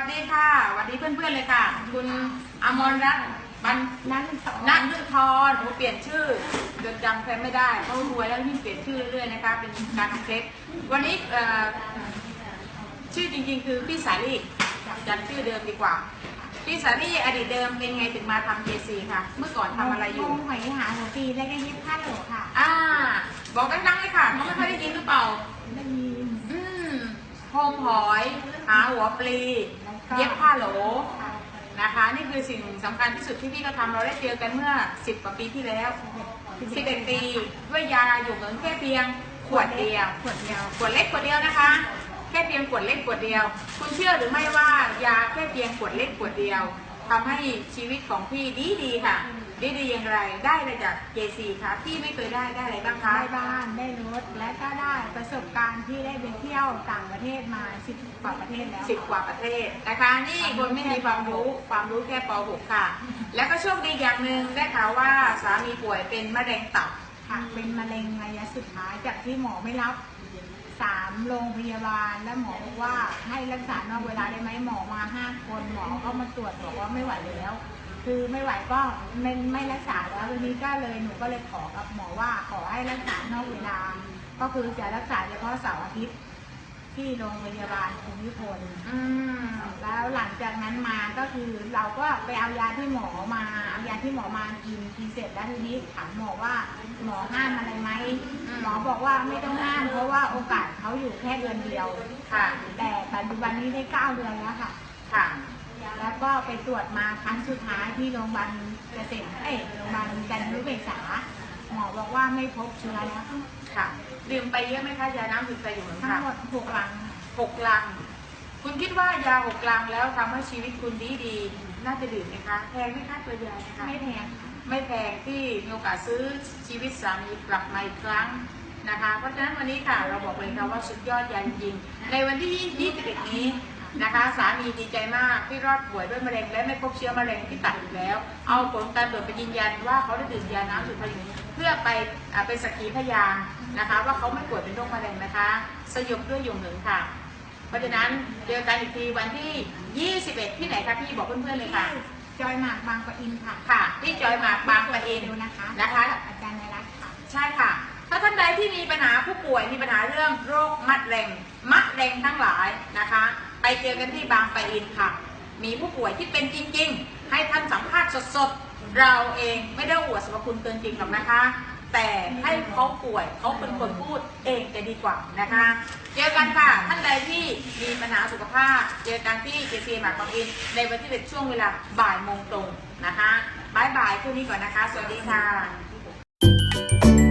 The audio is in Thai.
วัสดีค่ะสวัสดีเพื่อนๆเลยค่ะ คุณอมรรัตน์บันนั่งสองนักนึกทรโอ้เปลี่ยนชื่อจนจำใครไม่ได้เขารวยแล้วยิ่งเปลี่ยนชื่อเรื่อยๆนะคะ เป็นการทำเคล็ดวันนี้เอ่อชื่อจริงๆ คือพี่สาลีจำชื่อเดิมดีกว่าพี่สาลีอดีตเดิมเป็นไงถึงมาทำ JC ค่ะ เมื่อก่อนทำอะไรอยู่หอยหาหัวปีแล้วก็ยิบผ้าโหลค่ะ อ่า บอกดังๆเลยค่ะเขาไม่ค่อยได้ยินหรือเปล่าได้ยินอืมโฮมหอย หาหัวปลี เย็บผ้าโหลค่ะนะคะ นี่คือสิ่งสำคัญที่สุดที่พี่ก็ทำเราได้เจอกันเมื่อ 10 กว่าปีที่แล้ว 11 ปีด้วยยาอยู่เหมือนแค่เพียงขวดเดียว ขวดเดียวขวดเล็กขวดเดียวนะคะ แค่เพียงขวดเล็กขวดเดียว คุณเชื่อหรือไม่ว่ายาแค่เพียงขวดเล็กขวดเดียว ทำให้ชีวิตของพี่ดีดีๆค่ะ ดีดีๆอย่างไรได้เลยจาก JC ค่ะพี่ไม่เคยได้ได้อะไรบ้างคะได้บ้านได้รถและก็ได้ประสบการณ์ที่ได้ไปเที่ยวต่างประเทศมาสิบกว่าประเทศแล้วสิบกว่าประเทศนะคะนี่คนไม่มีความรู้ความรู้แค่ป .6 ค่ะ แล้วก็โชคดีอย่างหนึ่งได้ข่าวว่าสามีป่วยเป็นมะเร็งตับค่ะเป็นมะเร็งระยะสุดท้ายจากที่หมอไม่รับ สามโรงพยาบาลและหมอบอกว่าให้รักษานอกเวลาได้ไหมหมอมาห้าคนหมอก็มาตรวจบอกว่าไม่ไหวแล้ว คือไม่ไหวก็ไม่ไม่รักษาแล้ววันนี้ก็เลยหนูก็เลยขอกับหมอว่าขอให้รักษานอกเวลา ก็คือจะรักษาเฉพาะเสาร์อาทิตย์ที่โรงพยาบาลภูมิพลอืมแล้วหลังจากนั้นมาก็คือเราก็ไปเอายาที่หมอมาเอายา ที่หมอมากินกินเสร็จแล้วทีนี้ถามหมอว่าหมอห้ามอะไรไหมหมอบอกว่าไม่ต้องห้ามเพราะว่าโอกาสเขาอยู่แค่เดือนเดียวค่ะ แต่ปัจจุบันนี้ได้เก้าเดือนแล้วค่ะ ค่ะ แล้วก็ไปตรวจมาครั้งสุดท้ายที่โรงพยาบาลเกษตรเอ้ยโรงพยาบาลจันทรุเบกษาหมอบอกว่าไม่พบเชื้อแล้วค่ะ ดื่มไปเยอะไหมคะยาน้ำดื่มไปอยู่เหมือนทั้งค่ะหมดหกลังค่ะหกลัง คุณคิดว่ายาหกลังแล้วทำให้ชีวิตคุณดีดีๆน่าจะดื่มไหมคะแพงไหมคะตัวยานะคะไม่แพงค่ะไม่แพงที่มีโอกาสซื้อชีวิตสามีกลับมาอีกครั้งนะคะ เพราะฉะนั้นวันนี้ค่ะเราบอกเลยค่ะว่าสุดยอดยาจริงๆในวันที่ 21 นี้นะคะ สามีดีใจมากที่รอดป่วยด้วยมะเร็งและไม่พบเชื้อมะเร็งที่ตับอีกแล้ว เอาผลการตรวจไปยืนยันว่าเขาได้ดื่มยาน้ำสุดพยุงเพื่อไปอ่าเป็นสักขีพยานนะคะ ว่าเขาไม่ป่วยเป็นโรคมะเร็งนะคะ สยบด้วยหยงเหนิงค่ะ เพราะฉะนั้นเจอกันอีกทีวันที่ 21 ที่ไหนคะพี่บอกเพื่อนๆเลยค่ะ จอยหมากบางปะอินค่ะ ค่ะที่จอยหมากบางปะอินดูนะคะนะคะกับอาจารย์นรัตน์ค่ะ ใช่ค่ะ ถ้าท่านใดที่มีปัญหาผู้ป่วยมีปัญหาเรื่องโรคมะเร็งมะเร็งทั้งหลายนะคะ ไปเจอกันที่บางปะอินค่ะ มีผู้ป่วยที่เป็นจริง ๆ ให้ท่านสัมภาษณ์สดๆ เราเองไม่ได้อวดสรรพคุณเกินจริงหรอกนะคะ แต่ให้เขาป่วยเขาเป็นคนพูดเองจะดีกว่านะคะ เจอกันค่ะท่านใดที่มีปัญหาสุขภาพ เจอกันที่เจซีหมากบางอินในวันที่เป็นช่วงเวลาบ่ายโมงตรงนะคะบายบายคืนนี้ก่อนนะคะ สวัสดีค่ะ